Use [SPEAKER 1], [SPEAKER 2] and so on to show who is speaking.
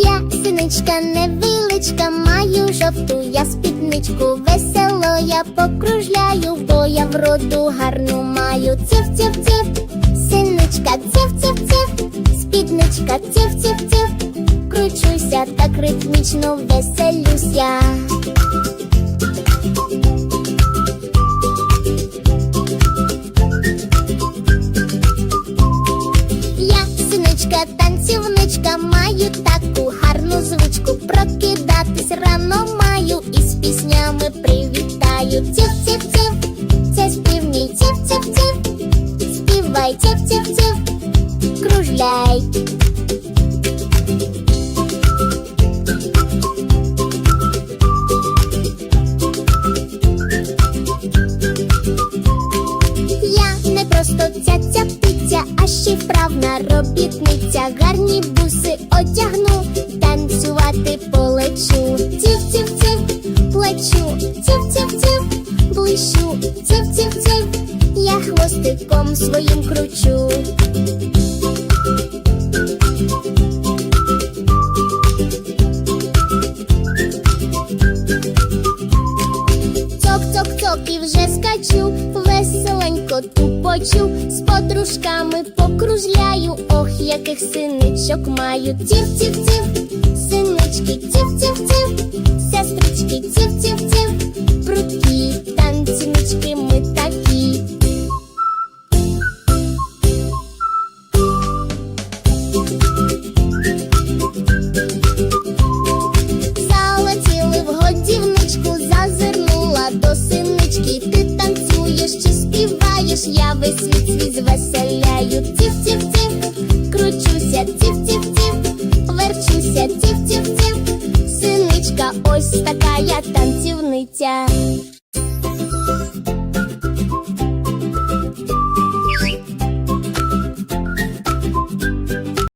[SPEAKER 1] Синичка невеличка, маю жовту я спідничку. Весело я покружляю, бо я вроду гарну маю. Ців, ців, ців, синичка, ців, ців, ців, спідничка, ців, ців, ців. Кручуся так ритмічно веселюся. Танцівничка, маю таку гарну звичку. Прокидатись рано маю і з піснями привітаю. Ців, ців, ців, це спів мій ців, ців, ців. Співай, ців, ців, ців, кружляй. Я не просто цяця птиця, а ще робітниця. Гарні буси одягну, танцювати полечу. Ців, ців, ців, плечу, ців, ців, ців, блищу, ців, ців, ців, я хвостиком своїм кручу. Цок-цок-цок і вже скачу, веселенько тупочу, з подружками покружляю, ох, яких синичок маю. Тів-тів-тів, синички, тів-тів-тів, сестрички, ців-ців-ців, співаєш, я весь світ світ звеселяю. Ців, кручуся, ців, верчуся, ців. Синичка, ось така я танцівниця.